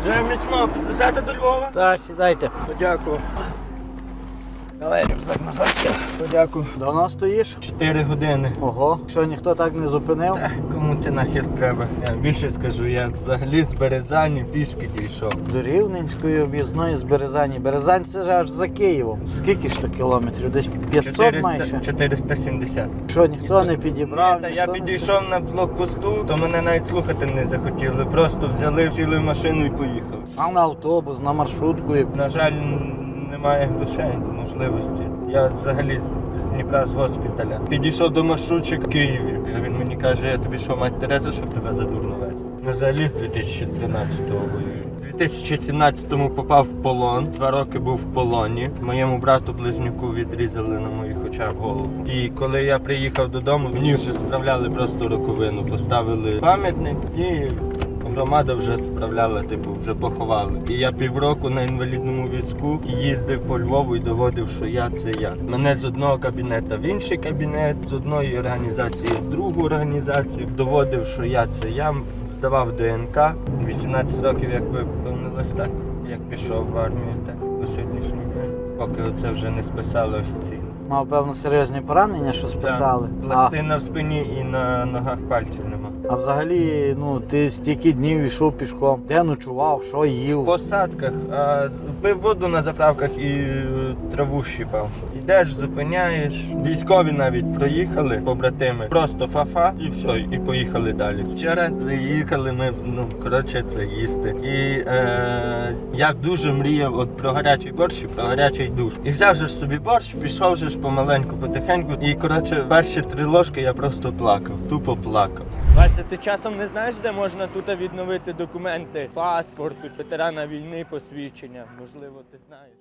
Вже міцно підвезете до Львова? Так, сідайте. Подякую. Давай рюкзак назад. Подякую. Давно стоїш? Чотири години. Ого, що ніхто так не зупинив? Та, кому ти нахер треба? Я більше скажу, я взагалі з Березані пішки дійшов. До Рівненської об'їзної з Березані. Березань це ж аж за Києвом. Скільки ж то кілометрів? Десь 500 майже. 470. Що ніхто не підібрав? Ні, та я ніхто не підійшов на блокпосту, то мене навіть слухати не захотіли. Просто взяли, сіли в машину і поїхали. це- А на автобус, на маршрутку. і- На жаль, немає грошей, можливості. Я взагалі з- Дніпра з госпіталя. Підійшов до маршрутчика в Києві. Він мені каже, я тобі що, мать Тереза, щоб тебе за дурно везти. Ми взагалі з 2013-го воюю. У 2017-му попав в полон, два роки був в полоні. Моєму брату близнюку відрізали на моїх очах голову. І коли я приїхав додому, мені вже справляли просто роковину. Поставили пам'ятник і Громада вже справляла, типу, вже поховали. І я півроку на інвалідному візку їздив по Львову і доводив, що я це я. Мене з одного кабінета в інший кабінет, з одної організації в другу організацію. Доводив, що я це я. Здавав ДНК. 18 років, як виповнилось, так як пішов в армію, так по сьогоднішній день. Поки це вже не списали офіційно. Мав певно серйозні поранення, що списали. Так, Пластина в спині і на ногах пальців нема. А взагалі, ну ти стільки днів йшов пішком, де ночував, що В посадках, а, пив воду на заправках і е, траву щипав. Йдеш, зупиняєш. Військові навіть проїхали, побратими. Просто фафа і все, і поїхали далі. Вчора заїхали ми, ну коротше, це їсти. І е, я дуже мріяв от про гарячий борщ і про гарячий душ. І взяв же собі борщ, пішов же ж помаленьку, потихеньку. І коротше, перші три ложки я просто плакав, тупо плакав. Вася, ти часом не знаєш, де можна тут відновити документи, паспорт, ветерана війни, посвідчення? Можливо, ти знаєш.